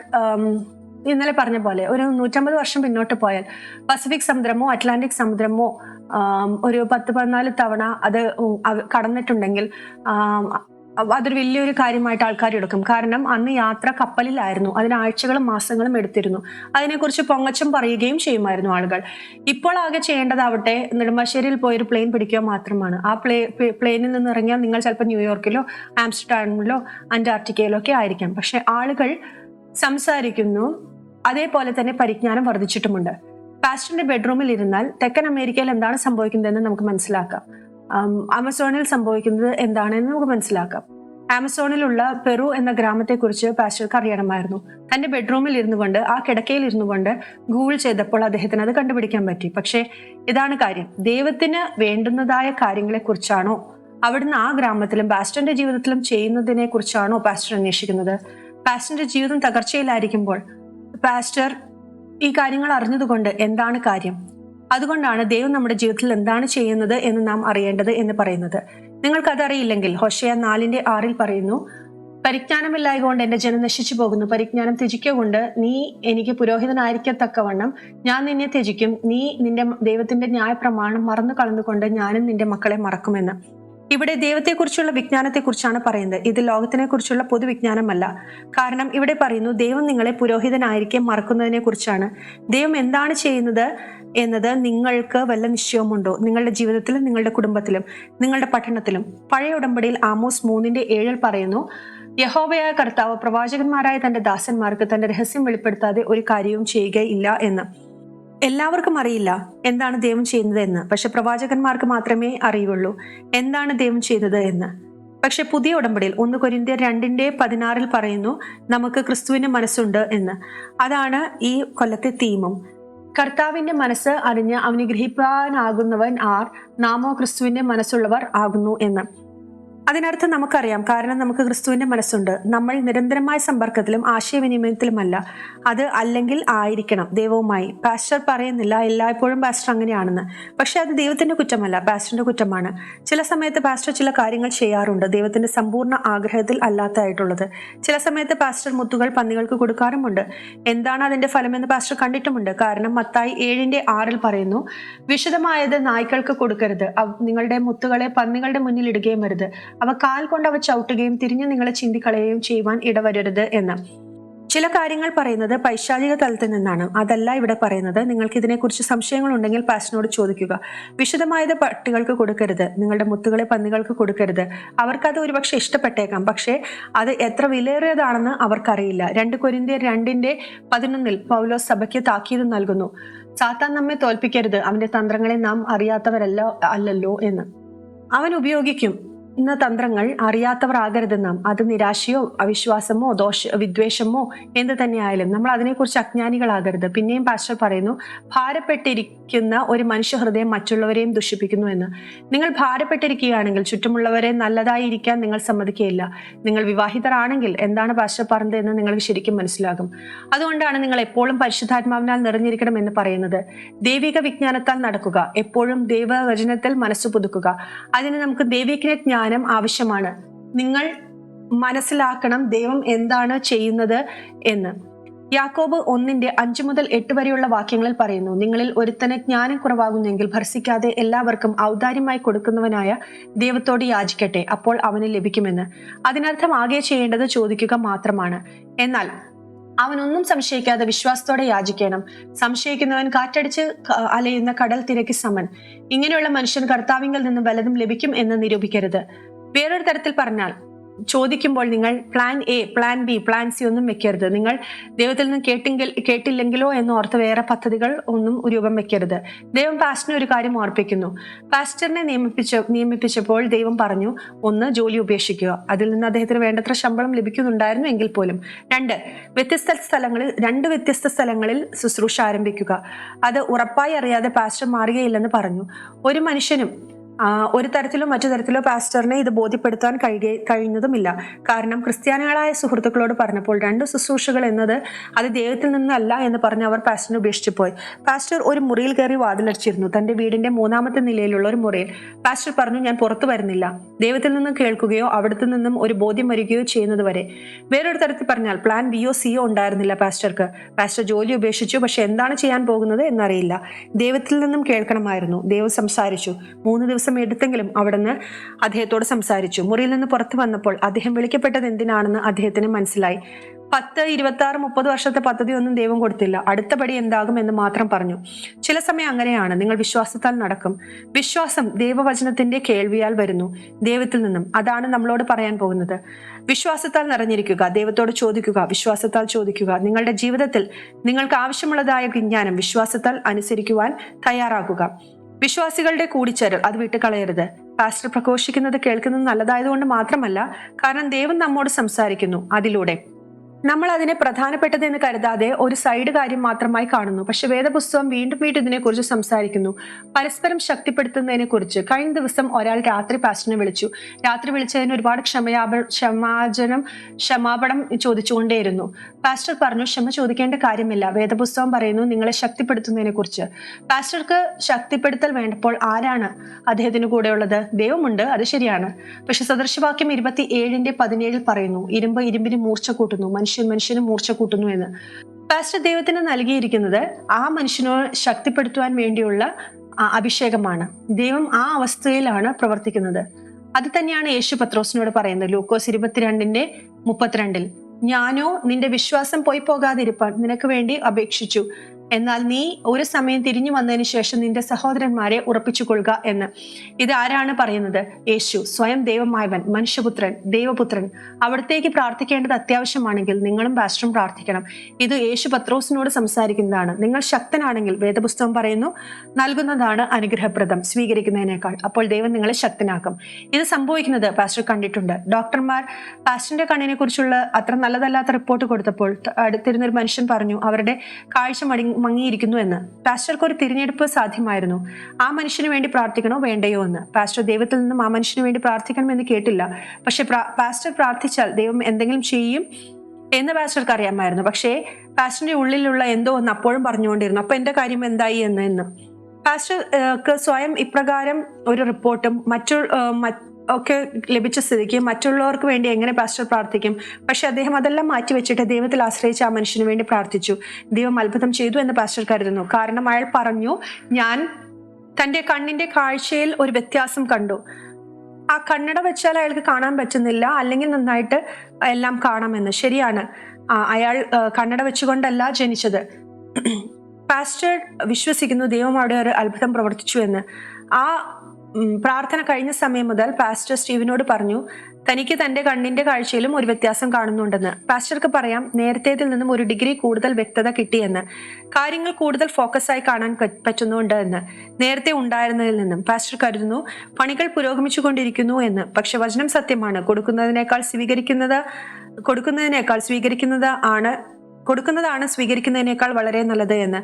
ഇന്നലെ പറഞ്ഞ പോലെ ഒരു നൂറ്റമ്പത് വർഷം പിന്നോട്ട് പോയാൽ പസഫിക് സമുദ്രമോ അറ്റ്ലാന്റിക് സമുദ്രമോ ഒരു പത്ത് പതിനാല് തവണ അത് കടന്നിട്ടുണ്ടെങ്കിൽ അതൊരു വലിയൊരു കാര്യമായിട്ട് ആൾക്കാർ എടുക്കും. കാരണം അന്ന് യാത്ര കപ്പലിലായിരുന്നു. അതിന് ആഴ്ചകളും മാസങ്ങളും എടുത്തിരുന്നു. അതിനെക്കുറിച്ച് പൊങ്ങച്ചം പറയുകയും ചെയ്യുമായിരുന്നു ആളുകൾ. ഇപ്പോൾ ആകെ ചെയ്യേണ്ടതാവട്ടെ നെടുമ്പാശ്ശേരിയിൽ പോയൊരു പ്ലെയിൻ പിടിക്കുക മാത്രമാണ്. ആ പ്ലേ പ്ലേ- പ്ലെയിനിൽ നിന്ന് ഇറങ്ങിയാൽ നിങ്ങൾ ചിലപ്പോൾ ന്യൂയോർക്കിലോ ആംസ്റ്റർഡാമിലോ അന്റാർട്ടിക്കയിലോ ഒക്കെ ആയിരിക്കാം. പക്ഷെ ആളുകൾ സംസാരിക്കുന്നു. അതേപോലെ തന്നെ പരിജ്ഞാനം വർദ്ധിച്ചിട്ടുമുണ്ട്. പാസ്റ്ററിന്റെ ബെഡ്റൂമിൽ ഇരുന്നാൽ തെക്കൻ അമേരിക്കയിൽ എന്താണ് സംഭവിക്കുന്നതെന്ന് നമുക്ക് മനസ്സിലാക്കാം. ആമസോണിൽ സംഭവിക്കുന്നത് എന്താണെന്ന് നമുക്ക് മനസ്സിലാക്കാം. ആമസോണിലുള്ള പെറു എന്ന ഗ്രാമത്തെക്കുറിച്ച് പാസ്റ്റർക്ക് അറിയണമായിരുന്നു തന്റെ ബെഡ്റൂമിൽ ഇരുന്നു കൊണ്ട് ആ കിടക്കയിൽ ഇരുന്നു കൊണ്ട് ഗൂഗിൾ ചെയ്തപ്പോൾ അദ്ദേഹത്തിന് അത് കണ്ടുപിടിക്കാൻ പറ്റി. പക്ഷേ ഇതാണ് കാര്യം. ദൈവത്തിന് വേണ്ടുന്നതായ കാര്യങ്ങളെ കുറിച്ചാണോ അവിടുന്ന് ആ ഗ്രാമത്തിലും പാസ്റ്ററിന്റെ ജീവിതത്തിലും ചെയ്യുന്നതിനെ കുറിച്ചാണോ പാസ്റ്റർ അന്വേഷിക്കുന്നത്? പാസ്റ്ററിന്റെ ജീവിതം തകർച്ചയിലായിരിക്കുമ്പോൾ പാസ്റ്റർ ഈ കാര്യങ്ങൾ അറിഞ്ഞതുകൊണ്ട് എന്താണ് കാര്യം? അതുകൊണ്ടാണ് ദൈവം നമ്മുടെ ജീവിതത്തിൽ എന്താണ് ചെയ്യുന്നത് എന്ന് നാം അറിയേണ്ടത് എന്ന് പറയുന്നത്. നിങ്ങൾക്കതറിയില്ലെങ്കിൽ ഹൊഷയ നാലിന്റെ ആറിൽ പറയുന്നു പരിജ്ഞാനമില്ലായ കൊണ്ട് എന്റെ ജനം നശിച്ചു പോകുന്നു. പരിജ്ഞാനം ത്യജിക്കൊണ്ട് നീ എനിക്ക് പുരോഹിതനായിരിക്കത്തക്കവണ്ണം ഞാൻ നിന്നെ ത്യജിക്കും. നീ നിന്റെ ദൈവത്തിന്റെ ന്യായ പ്രമാണം മറന്നു കളന്നുകൊണ്ട് ഞാനും നിന്റെ മക്കളെ മറക്കുമെന്ന്. ഇവിടെ ദൈവത്തെക്കുറിച്ചുള്ള വിജ്ഞാനത്തെക്കുറിച്ചാണ് പറയുന്നത്. ഇത് ലോകത്തിനെ കുറിച്ചുള്ള പൊതുവിജ്ഞാനമല്ല. കാരണം ഇവിടെ പറയുന്നു ദൈവം നിങ്ങളെ പുരോഹിതനായിരിക്കെ മറക്കുന്നതിനെ കുറിച്ചാണ് ദൈവം എന്താണ് ചെയ്യുന്നത്? എന്നത് നിങ്ങൾക്ക് വല്ല നിശ്ചയമുണ്ടോ നിങ്ങളുടെ ജീവിതത്തിലും നിങ്ങളുടെ കുടുംബത്തിലും നിങ്ങളുടെ പഠനത്തിലും. പഴയ ഉടമ്പടിയിൽ ആമോസ് മൂന്നിന്റെ ഏഴിൽ പറയുന്നു യഹോവയായ കർത്താവ് പ്രവാചകന്മാരായ തന്റെ ദാസന്മാർക്ക് തന്റെ രഹസ്യം വെളിപ്പെടുത്താതെ ഒരു കാര്യവും ചെയ്യുകയില്ല എന്ന്. എല്ലാവർക്കും അറിയില്ല എന്താണ് ദൈവം ചെയ്യുന്നത് എന്ന്. പക്ഷെ പ്രവാചകന്മാർക്ക് മാത്രമേ അറിയുള്ളൂ എന്താണ് ദൈവം ചെയ്തത് എന്ന്. പക്ഷെ പുതിയ ഉടമ്പടിയിൽ ഒന്ന് കൊരിന്ത്യ രണ്ടിന്റെ പതിനാറിൽ പറയുന്നു നമുക്ക് ക്രിസ്തുവിന്റെ മനസ്സുണ്ട് എന്ന്. അതാണ് ഈ കൊല്ലത്തെ തീമും. കർത്താവിന്റെ മനസ്സ് അറിഞ്ഞ് അവന് ഗ്രഹിപ്പാനാകുന്നവൻ ആർ? നാമോ ക്രിസ്തുവിന്റെ മനസ്സുള്ളവർ ആകുന്നു എന്ന്. അതിനർത്ഥം നമുക്കറിയാം. കാരണം നമുക്ക് ക്രിസ്തുവിന്റെ മനസ്സുണ്ട്. നമ്മൾ നിരന്തരമായ സമ്പർക്കത്തിലും ആശയവിനിമയത്തിലുമല്ല. അത് അല്ലെങ്കിൽ ആയിരിക്കണം ദൈവവുമായി. പാസ്റ്റർ പറയുന്നില്ല എല്ലായ്പ്പോഴും പാസ്റ്റർ അങ്ങനെയാണെന്ന്. പക്ഷെ അത് ദൈവത്തിന്റെ കുറ്റമല്ല പാസ്റ്ററിന്റെ കുറ്റമാണ്. ചില സമയത്ത് പാസ്റ്റർ ചില കാര്യങ്ങൾ ചെയ്യാറുണ്ട്. ദൈവത്തിന്റെ സമ്പൂർണ ആഗ്രഹത്തിൽ അല്ലാത്തതായിട്ടുള്ളത്. ചില സമയത്ത് പാസ്റ്റർ മുത്തുകൾ പന്നികൾക്ക് കൊടുക്കാറുമുണ്ട്. എന്താണ് അതിന്റെ ഫലമെന്ന് പാസ്റ്റർ കണ്ടിട്ടുമുണ്ട്. കാരണം മത്തായി ഏഴിന്റെ ആറിൽ പറയുന്നു വിശദമായത് നായ്ക്കൾക്ക് കൊടുക്കരുത്. നിങ്ങളുടെ മുത്തുകളെ പന്നികളുടെ മുന്നിൽ ഇടുകയും വരുത് അവ കാൽ കൊണ്ട് അവ ചവിട്ടുകയും തിരിഞ്ഞു നിങ്ങളെ ചിന്തിക്കളയുകയും ചെയ്യുവാൻ ഇടവരരുത് എന്ന്. ചില കാര്യങ്ങൾ പറയുന്നത് പൈശാചിക തലത്തിൽ നിന്നാണ്. അതല്ല ഇവിടെ പറയുന്നത്. നിങ്ങൾക്ക് ഇതിനെക്കുറിച്ച് സംശയങ്ങൾ ഉണ്ടെങ്കിൽ പാസ്റ്റിനോട് ചോദിക്കുക. വിശദമായത് പട്ടികൾക്ക് കൊടുക്കരുത്. നിങ്ങളുടെ മുത്തുകളെ പന്നികൾക്ക് കൊടുക്കരുത്. അവർക്കത് ഒരുപക്ഷെ ഇഷ്ടപ്പെട്ടേക്കാം. പക്ഷേ അത് എത്ര വിലയേറിയതാണെന്ന് അവർക്കറിയില്ല. രണ്ട് കൊരിന്ത്യർ രണ്ടിന്റെ പതിനൊന്നിൽ പൗലോസ് സഭയ്ക്ക് താക്കീത് നൽകുന്നു. സാത്താൻ നമ്മെ തോൽപ്പിക്കരുത്. അവന്റെ തന്ത്രങ്ങളെ നാം അറിയാത്തവരല്ല അല്ലല്ലോ എന്ന്. അവൻ ഉപയോഗിക്കും. ഇന്ന തന്ത്രങ്ങൾ അറിയാത്തവർ ആകരുത് നാം അത് നിരാശയോ അവിശ്വാസമോ ദോഷ വിദ്വേഷമോ എന്ത് തന്നെയായാലും നമ്മൾ അതിനെക്കുറിച്ച് അജ്ഞാനികളാകരുത്. പിന്നെയും പാസ്റ്റർ പറയുന്നു ഭാരപ്പെട്ടിരിക്കുന്ന ഒരു മനുഷ്യ ഹൃദയം മറ്റുള്ളവരെയും ദുഷിപ്പിക്കുന്നു എന്ന്. നിങ്ങൾ ഭാരപ്പെട്ടിരിക്കുകയാണെങ്കിൽ ചുറ്റുമുള്ളവരെ നല്ലതായി ഇരിക്കാൻ നിങ്ങൾ സമ്മതിക്കുകയില്ല. നിങ്ങൾ വിവാഹിതരാണെങ്കിൽ എന്താണ് പാസ്റ്റർ പറഞ്ഞത് എന്ന് നിങ്ങൾക്ക് ശരിക്കും മനസ്സിലാകും. അതുകൊണ്ടാണ് നിങ്ങൾ എപ്പോഴും പരിശുദ്ധാത്മാവിനാൽ നിറഞ്ഞിരിക്കണം എന്ന് പറയുന്നത്. ദൈവിക വിജ്ഞാനത്താൽ നടക്കുക. എപ്പോഴും ദൈവവചനത്തിൽ മനസ്സ് പുതുക്കുക. അതിന് നമുക്ക് ദൈവിക ജ്ഞാനം ആവശ്യമാണ്. നിങ്ങൾ മനസ്സിലാക്കണം ദൈവം എന്താണ് ചെയ്യുന്നത് എന്ന്. യാക്കോബ് ഒന്നിന്റെ അഞ്ചു മുതൽ എട്ട് വരെയുള്ള വാക്യങ്ങളിൽ പറയുന്നു നിങ്ങളിൽ ഒരുത്തന് ജ്ഞാനം കുറവാകുന്നെങ്കിൽ ഭർസിക്കാതെ എല്ലാവർക്കും ഔദാര്യമായി കൊടുക്കുന്നവനായ ദൈവത്തോട് യാചിക്കട്ടെ അപ്പോൾ അവന് ലഭിക്കുമെന്ന്. അതിനർത്ഥം ആകെ ചെയ്യേണ്ടത് ചോദിക്കുക മാത്രമാണ്. എന്നാൽ അവനൊന്നും സംശയിക്കാതെ വിശ്വാസത്തോടെ യാചിക്കണം. സംശയിക്കുന്നവൻ കാറ്റടിച്ച് അലയുന്ന കടൽ തിരക്ക് സമൻ. ഇങ്ങനെയുള്ള മനുഷ്യൻ കർത്താവിങ്കിൽ നിന്നും വലതും ലഭിക്കും എന്ന് നിരൂപിക്കരുത്. വേറൊരു തരത്തിൽ പറഞ്ഞാൽ ചോദിക്കുമ്പോൾ നിങ്ങൾ plan A plan B plan C ഒന്നും വെക്കരുത്. നിങ്ങൾ ദൈവത്തിൽ നിന്ന് കേട്ടെങ്കിൽ കേട്ടില്ലെങ്കിലോ എന്ന് ഓർത്ത് വേറെ പദ്ധതികൾ ഒന്നും രൂപം വെക്കരുത്. ദൈവം പാസ്റ്ററിന് ഒരു കാര്യം ഓർപ്പിക്കുന്നു. പാസ്റ്ററിനെ നിയമിപ്പിച്ച നിയമിപ്പിച്ചപ്പോൾ ദൈവം പറഞ്ഞു ഒന്ന് ജോലി ഉപേക്ഷിക്കുക. അതിൽ നിന്ന് അദ്ദേഹത്തിന് വേണ്ടത്ര ശമ്പളം ലഭിക്കുന്നുണ്ടായിരുന്നു എങ്കിൽ പോലും. രണ്ട് വ്യത്യസ്ത സ്ഥലങ്ങളിൽ രണ്ട് വ്യത്യസ്ത സ്ഥലങ്ങളിൽ ശുശ്രൂഷ ആരംഭിക്കുക. അത് ഉറപ്പായി അറിയാതെ പാസ്റ്റർ മാറുകയില്ലെന്ന് പറഞ്ഞു. ഒരു മനുഷ്യനും ഒരു തരത്തിലോ മറ്റു തരത്തിലോ പാസ്റ്ററിനെ ഇത് ബോധ്യപ്പെടുത്താൻ കഴിയ കഴിയുന്നതുമില്ല കാരണം ക്രിസ്ത്യാനികളായ സുഹൃത്തുക്കളോട് പറഞ്ഞപ്പോൾ രണ്ട് ശുശ്രൂഷകൾ എന്നത് അത് ദൈവത്തിൽ നിന്നല്ല എന്ന് പറഞ്ഞ് അവർ പാസ്റ്ററിനെ ഉപേക്ഷിച്ചു പോയി. പാസ്റ്റർ ഒരു മുറിയിൽ കയറി വാതിലടിച്ചിരുന്നു. തന്റെ വീടിന്റെ മൂന്നാമത്തെ നിലയിലുള്ള ഒരു മുറിയിൽ. പാസ്റ്റർ പറഞ്ഞു ഞാൻ പുറത്തു വരുന്നില്ല. ദൈവത്തിൽ നിന്നും കേൾക്കുകയോ അവിടുത്തെ നിന്നും ഒരു ബോധ്യം വരികയോ ചെയ്യുന്നത് വരെ. വേറൊരു തരത്തിൽ പറഞ്ഞാൽ പ്ലാൻ ബിയോ സിയോ ഉണ്ടായിരുന്നില്ല പാസ്റ്റർക്ക്. പാസ്റ്റർ ജോലി ഉപേക്ഷിച്ചു പക്ഷെ എന്താണ് ചെയ്യാൻ പോകുന്നത് എന്നറിയില്ല. ദൈവത്തിൽ നിന്നും കേൾക്കണമായിരുന്നു. ദൈവം സംസാരിച്ചു. മൂന്ന് ദിവസം എടുത്തെങ്കിലും അവിടുന്ന് അദ്ദേഹത്തോട് സംസാരിച്ചു. മുറിയിൽ നിന്ന് പുറത്തു വന്നപ്പോൾ അദ്ദേഹം വിളിക്കപ്പെട്ടത് എന്തിനാണെന്ന് അദ്ദേഹത്തിന് മനസ്സിലായി. പത്ത് ഇരുപത്തി ആറ് മുപ്പത് വർഷത്തെ പദ്ധതി ഒന്നും ദൈവം കൊടുത്തില്ല. അടുത്ത പടി എന്താകും എന്ന് മാത്രം പറഞ്ഞു. ചില സമയം അങ്ങനെയാണ്. നിങ്ങൾ വിശ്വാസത്താൽ നടക്കും. വിശ്വാസം ദൈവവചനത്തിന്റെ കേൾവിയാൽ വരുന്നു. ദൈവത്തിൽ നിന്നും. അതാണ് നമ്മളോട് പറയാൻ പോകുന്നത്. വിശ്വാസത്താൽ നിറഞ്ഞിരിക്കുക. ദൈവത്തോട് ചോദിക്കുക. വിശ്വാസത്താൽ ചോദിക്കുക. നിങ്ങളുടെ ജീവിതത്തിൽ നിങ്ങൾക്ക് ആവശ്യമുള്ളതായ വിജ്ഞാനം വിശ്വാസത്താൽ അനുസരിക്കുവാൻ തയ്യാറാകുക വിശ്വാസികളുടെ കൂടിച്ചേരൽ. അത് വിട്ടുകളയരുത്. പാസ്റ്റർ പ്രഘോഷിക്കുന്നത് കേൾക്കുന്നത് നല്ലതായതുകൊണ്ട് മാത്രമല്ല കാരണം ദൈവം നമ്മോട് സംസാരിക്കുന്നു. അതിലൂടെ നമ്മൾ അതിനെ പ്രധാനപ്പെട്ടത് എന്ന് കരുതാതെ ഒരു സൈഡ് കാര്യം മാത്രമായി കാണുന്നു. പക്ഷെ വേദപുസ്തകം വീണ്ടും വീണ്ടും ഇതിനെക്കുറിച്ച് സംസാരിക്കുന്നു. പരസ്പരം ശക്തിപ്പെടുത്തുന്നതിനെ കുറിച്ച്. കഴിഞ്ഞ ദിവസം ഒരാൾ രാത്രി പാസ്റ്റിനെ വിളിച്ചു. രാത്രി വിളിച്ചതിന് ഒരുപാട് ക്ഷമയാപ ക്ഷമാചനം ക്ഷമാപണം ചോദിച്ചുകൊണ്ടേയിരുന്നു. പാസ്റ്റർ പറഞ്ഞു ക്ഷമ ചോദിക്കേണ്ട കാര്യമില്ല. വേദപുസ്തകം പറയുന്നു നിങ്ങളെ ശക്തിപ്പെടുത്തുന്നതിനെ കുറിച്ച്. പാസ്റ്റർക്ക് ശക്തിപ്പെടുത്തൽ വേണ്ടപ്പോൾ ആരാണ് അദ്ദേഹത്തിന് കൂടെയുള്ളത്? ദൈവമുണ്ട് അത് ശരിയാണ്. പക്ഷെ സദൃശവാക്യം ഇരുപത്തി ഏഴിന്റെ പതിനേഴിൽ പറയുന്നു ഇരുമ്പ് ഇരുമ്പിന് മൂർച്ച കൂട്ടുന്നു മനുഷ്യൻ മനുഷ്യന് മൂർച്ച കൂട്ടുന്നു എന്ന്. പാസ്റ്റർ ദൈവത്തിന് നൽകിയിരിക്കുന്നത് ആ മനുഷ്യനെ ശക്തിപ്പെടുത്തുവാൻ വേണ്ടിയുള്ള അഭിഷേകമാണ്. ദൈവം ആ അവസ്ഥയിലാണ് പ്രവർത്തിക്കുന്നത്. അത് തന്നെയാണ് യേശു പത്രോസിനോട് പറയുന്നത് ലൂക്കോസ് ഇരുപത്തിരണ്ടിന്റെ മുപ്പത്തിരണ്ടിൽ. ഞാനോ നിന്റെ വിശ്വാസം പോയി പോകാതിരിപ്പാൻ നിനക്ക് വേണ്ടി അപേക്ഷിച്ചു. എന്നാൽ നീ ഒരു സമയം തിരിഞ്ഞു വന്നതിന് ശേഷം നിന്റെ സഹോദരന്മാരെ ഉറപ്പിച്ചുകൊള്ളുക എന്ന്. ഇത് ആരാണ് പറയുന്നത്? യേശു സ്വയം ദൈവമായവൻ മനുഷ്യപുത്രൻ ദൈവപുത്രൻ. അവിടത്തേക്ക് പ്രാർത്ഥിക്കേണ്ടത് അത്യാവശ്യമാണെങ്കിൽ നിങ്ങളും പാസ്റ്ററും പ്രാർത്ഥിക്കണം. ഇത് യേശു പത്രോസിനോട് സംസാരിക്കുന്നതാണ്. നിങ്ങൾ ശക്തനാണെങ്കിൽ വേദപുസ്തകം പറയുന്നു നൽകുന്നതാണ് അനുഗ്രഹപ്രദം സ്വീകരിക്കുന്നതിനേക്കാൾ. അപ്പോൾ ദൈവം നിങ്ങളെ ശക്തനാക്കും. ഇത് സംഭവിക്കുന്നത് പാസ്റ്റർ കണ്ടിട്ടുണ്ട്. ഡോക്ടർമാർ പാസ്റ്ററിന്റെ കണ്ണിനെ കുറിച്ചുള്ള അത്ര നല്ലതല്ലാത്ത റിപ്പോർട്ട് കൊടുത്തപ്പോൾ അടുത്തിരുന്നൊരു മനുഷ്യൻ പറഞ്ഞു അവരുടെ കാഴ്ച മടി മങ്ങിയിരിക്കുന്നു എന്ന്. പാസ്റ്റർക്ക് ഒരു തിരഞ്ഞെടുപ്പ് സാധ്യമായിരുന്നു. ആ മനുഷ്യന് വേണ്ടി പ്രാർത്ഥിക്കണോ വേണ്ടയോ എന്ന്. പാസ്റ്റർ ദൈവത്തിൽ നിന്നും ആ മനുഷ്യന് വേണ്ടി പ്രാർത്ഥിക്കണം എന്ന് കേട്ടില്ല. പക്ഷെ പാസ്റ്റർ പ്രാർത്ഥിച്ചാൽ ദൈവം എന്തെങ്കിലും ചെയ്യും എന്ന് പാസ്റ്റർക്ക് അറിയാമായിരുന്നു. പക്ഷേ പാസ്റ്ററിന്റെ ഉള്ളിലുള്ള എന്തോ ഒന്ന് അപ്പോഴും പറഞ്ഞുകൊണ്ടിരുന്നു. അപ്പൊ എന്റെ കാര്യം എന്തായി എന്ന് എന്ന്. പാസ്റ്റർക്ക് സ്വയം ഇപ്രകാരം ഒരു റിപ്പോർട്ടും മറ്റു ഒക്കെ ലഭിച്ച സ്ഥിതിക്ക് മറ്റുള്ളവർക്ക് വേണ്ടി എങ്ങനെ പാസ്റ്റർ പ്രാർത്ഥിക്കും? പക്ഷെ അദ്ദേഹം അതെല്ലാം മാറ്റി വെച്ചിട്ട് ദൈവത്തിൽ ആശ്രയിച്ച് ആ മനുഷ്യന് വേണ്ടി പ്രാർത്ഥിച്ചു. ദൈവം അത്ഭുതം ചെയ്തു എന്ന് പാസ്റ്റർ കരുതുന്നു. കാരണം അയാൾ പറഞ്ഞു ഞാൻ തന്റെ കണ്ണിന്റെ കാഴ്ചയിൽ ഒരു വ്യത്യാസം കണ്ടു. ആ കണ്ണട വെച്ചാൽ അയാൾക്ക് കാണാൻ പറ്റുന്നില്ല. അല്ലെങ്കിൽ നന്നായിട്ട് എല്ലാം കാണാമെന്ന്. ശരിയാണ്. അയാൾ കണ്ണട വെച്ചുകൊണ്ടല്ല ജനിച്ചത്. പാസ്റ്റർ വിശ്വസിക്കുന്നു ദൈവം അവിടെ ഒരു അത്ഭുതം പ്രവർത്തിച്ചു എന്ന്. ആ പ്രാർത്ഥന കഴിഞ്ഞ സമയം മുതൽ പാസ്റ്റർ സ്റ്റീവിനോട് പറഞ്ഞു തനിക്ക് തന്റെ കണ്ണിന്റെ കാഴ്ചയിലും ഒരു വ്യത്യാസം കാണുന്നുണ്ടെന്ന്. പാസ്റ്റർക്ക് പറയാം നേരത്തേതിൽ നിന്നും ഒരു ഡിഗ്രി കൂടുതൽ വ്യക്തത കിട്ടിയെന്ന്. കാര്യങ്ങൾ കൂടുതൽ ഫോക്കസ് ആയി കാണാൻ പറ്റുന്നുണ്ട് എന്ന്. നേരത്തെ ഉണ്ടായിരുന്നതിൽ നിന്നും. പാസ്റ്റർ കരുതുന്നു പണികൾ പുരോഗമിച്ചു കൊണ്ടിരിക്കുന്നു എന്ന്. പക്ഷെ വചനം സത്യമാണ്. കൊടുക്കുന്നതിനേക്കാൾ സ്വീകരിക്കുന്നത് കൊടുക്കുന്നതിനേക്കാൾ സ്വീകരിക്കുന്നത് ആണ് കൊടുക്കുന്നതാണ് സ്വീകരിക്കുന്നതിനേക്കാൾ വളരെ നല്ലത് എന്ന്.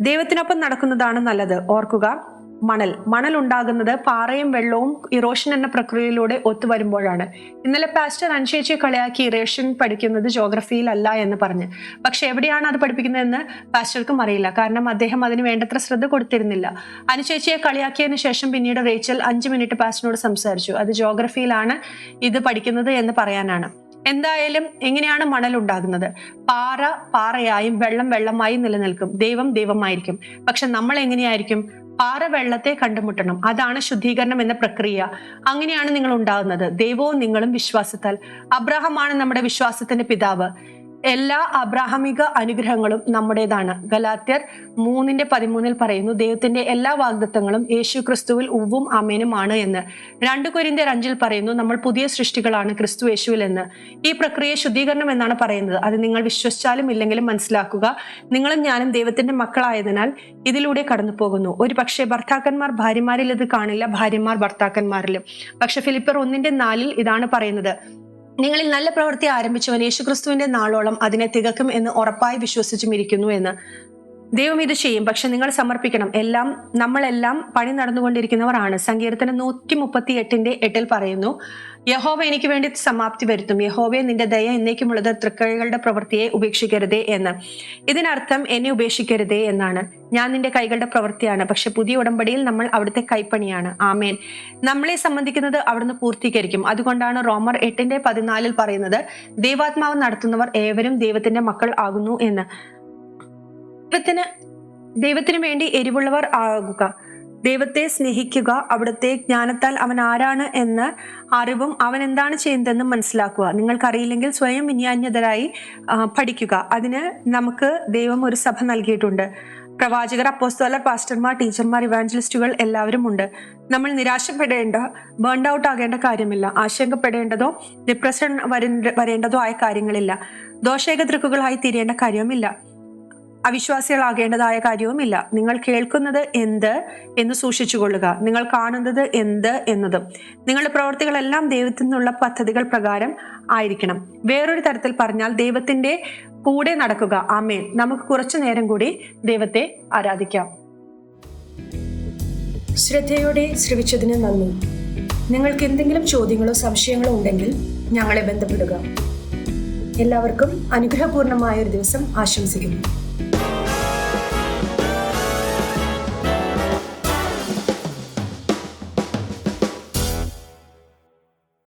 ദൈവത്തിനൊപ്പം നടക്കുന്നതാണ് നല്ലത്. ഓർക്കുക മണൽ. മണൽ ഉണ്ടാകുന്നത് പാറയും വെള്ളവും ഇറോഷൻ എന്ന പ്രക്രിയയിലൂടെ ഒത്തുവരുമ്പോഴാണ് ഇന്നലെ പാസ്റ്റർ അനുശേഷിയെ കളിയാക്കി ഇറേഷൻ പഠിക്കുന്നത് ജോഗ്രഫിയിലല്ല എന്ന് പറഞ്ഞ്. പക്ഷെ എവിടെയാണ് അത് പഠിപ്പിക്കുന്നതെന്ന് പാസ്റ്റർക്കും അറിയില്ല. കാരണം അദ്ദേഹം അതിന് വേണ്ടത്ര ശ്രദ്ധ കൊടുത്തിരുന്നില്ല. അനുശേഷിയെ കളിയാക്കിയതിനു ശേഷം പിന്നീട് റേച്ചൽ അഞ്ച് മിനിറ്റ് പാസ്റ്ററിനോട് സംസാരിച്ചു. അത് ജോഗ്രഫിയിലാണ് ഇത് പഠിക്കുന്നത് എന്ന് പറയാനാണ്. എന്തായാലും എങ്ങനെയാണ് മണൽ ഉണ്ടാകുന്നത്? പാറ പാറയായും വെള്ളം വെള്ളമായും നിലനിൽക്കും. ദൈവം ദൈവമായിരിക്കും. പക്ഷെ നമ്മൾ എങ്ങനെയായിരിക്കും? പാറ വെള്ളത്തെ കണ്ടുമുട്ടണം. അതാണ് ശുദ്ധീകരണം എന്ന പ്രക്രിയ. അങ്ങനെയാണ് നിങ്ങൾ ഉണ്ടാകുന്നത്. ദൈവവും നിങ്ങളും വിശ്വാസത്താൽ. അബ്രഹമാണ് നമ്മുടെ വിശ്വാസത്തിന്റെ പിതാവ്. എല്ലാ അബ്രാഹമിക അനുഗ്രഹങ്ങളും നമ്മുടേതാണ്. ഗലാത്യർ മൂന്നിന്റെ പതിമൂന്നിൽ പറയുന്നു ദൈവത്തിന്റെ എല്ലാ വാഗ്ദത്തങ്ങളും യേശു ക്രിസ്തുവിൽ ഉവ്വും അമേനുമാണ് എന്ന്. രണ്ട് കൊരിന്ത്യർ അഞ്ചിൽ പറയുന്നു നമ്മൾ പുതിയ സൃഷ്ടികളാണ് ക്രിസ്തു യേശുവിൽ എന്ന്. ഈ പ്രക്രിയ ശുദ്ധീകരണം എന്നാണ് പറയുന്നത്. അത് നിങ്ങൾ വിശ്വസിച്ചാലും ഇല്ലെങ്കിലും മനസ്സിലാക്കുക. നിങ്ങളും ഞാനും ദൈവത്തിന്റെ മക്കളായതിനാൽ ഇതിലൂടെ കടന്നു പോകുന്നു ഒരു പക്ഷേ ഭർത്താക്കന്മാർ ഭാര്യമാരിൽ ഇത് കാണില്ല ഭാര്യമാർ ഭർത്താക്കന്മാരിലും. പക്ഷെ ഫിലിപ്പർ ഒന്നിന്റെ നാലിൽ ഇതാണ് പറയുന്നത് നിങ്ങളിൽ നല്ല പ്രവൃത്തി ആരംഭിച്ചവൻ യേശുക്രിസ്തുവിന്റെ നാളോളം അതിനെ തികക്കും എന്ന് ഉറപ്പായി വിശ്വസിച്ചും ഇരിക്കുന്നു എന്ന് ദൈവം ഇത് ചെയ്യും. പക്ഷെ നിങ്ങൾ സമർപ്പിക്കണം. എല്ലാം നമ്മളെല്ലാം പണി നടന്നുകൊണ്ടിരിക്കുന്നവരാണ്. സങ്കീർത്തനം നൂറ്റി മുപ്പത്തി എട്ടിന്റെ എട്ടിൽ പറയുന്നു യഹോവ എനിക്ക് വേണ്ടി സമാപ്തി വരുത്തും. യഹോവയെ നിന്റെ ദയ എന്നേക്കുമുള്ളത് തൃക്കൈകളുടെ പ്രവൃത്തിയെ ഉപേക്ഷിക്കരുതേ എന്ന്. ഇതിനർത്ഥം എന്നെ ഉപേക്ഷിക്കരുതേ എന്നാണ്. ഞാൻ നിന്റെ കൈകളുടെ പ്രവൃത്തിയാണ്. പക്ഷെ പുതിയ ഉടമ്പടിയിൽ നമ്മൾ അവിടുത്തെ കൈപ്പണിയാണ്. ആമേൻ. നമ്മളെ സംബന്ധിക്കുന്നത് അവിടുന്ന് പൂർത്തീകരിക്കും. അതുകൊണ്ടാണ് റോമർ എട്ടിന്റെ പതിനാലിൽ പറയുന്നത് ദൈവാത്മാവ് നടത്തുന്നവർ ഏവരും ദൈവത്തിന്റെ മക്കൾ ആകുന്നു എന്ന്. ദൈവത്തിന് ദൈവത്തിന് വേണ്ടി എരിവുള്ളവർ ആകുക. ദൈവത്തെ സ്നേഹിക്കുക അവിടുത്തെ ജ്ഞാനത്താൽ അവൻ ആരാണ് എന്ന് അറിവും അവൻ എന്താണ് ചെയ്യുന്നതെന്നും മനസ്സിലാക്കുക. നിങ്ങൾക്കറിയില്ലെങ്കിൽ സ്വയം വിന്യാന്യതരായി പഠിക്കുക. അതിന് നമുക്ക് ദൈവം ഒരു സഭ നൽകിയിട്ടുണ്ട്. പ്രവാചകർ അപ്പോസ്തോലർ പാസ്റ്റർമാർ ടീച്ചർമാർ ഇവാഞ്ചലിസ്റ്റുകൾ എല്ലാവരും ഉണ്ട് നമ്മൾ നിരാശപ്പെടേണ്ട ബേൺഡ് ഔട്ട് ആകേണ്ട കാര്യമില്ല. ആശങ്കപ്പെടേണ്ടതോ ഡിപ്രഷൻ വരേണ്ടതോ ആയ കാര്യങ്ങളില്ല. ദോഷേകതൃക്കുകളായി തീരേണ്ട കാര്യവുമില്ല. അവിശ്വാസികളാകേണ്ടതായ കാര്യവുമില്ല. നിങ്ങൾ കേൾക്കുന്നത് എന്ത് എന്ന് സൂക്ഷിച്ചുകൊള്ളുക. നിങ്ങൾ കാണുന്നത് എന്ത് എന്നതും. നിങ്ങളുടെ പ്രവർത്തികളെല്ലാം ദൈവത്തിൽ നിന്നുള്ള പദ്ധതികൾ പ്രകാരം ആയിരിക്കണം. വേറൊരു തരത്തിൽ പറഞ്ഞാൽ ദൈവത്തിന്റെ കൂടെ നടക്കുക. ആമേൻ. നമുക്ക് കുറച്ചു നേരം കൂടി ദൈവത്തെ ആരാധിക്കാം. ശ്രദ്ധയോടെ ശ്രവിച്ചതിന് നന്ദി. നിങ്ങൾക്ക് എന്തെങ്കിലും ചോദ്യങ്ങളോ സംശയങ്ങളോ ഉണ്ടെങ്കിൽ ഞങ്ങളെ ബന്ധപ്പെടുക. എല്ലാവർക്കും അനുഗ്രഹപൂർണമായ ഒരു ദിവസം ആശംസിക്കുന്നു. Bye.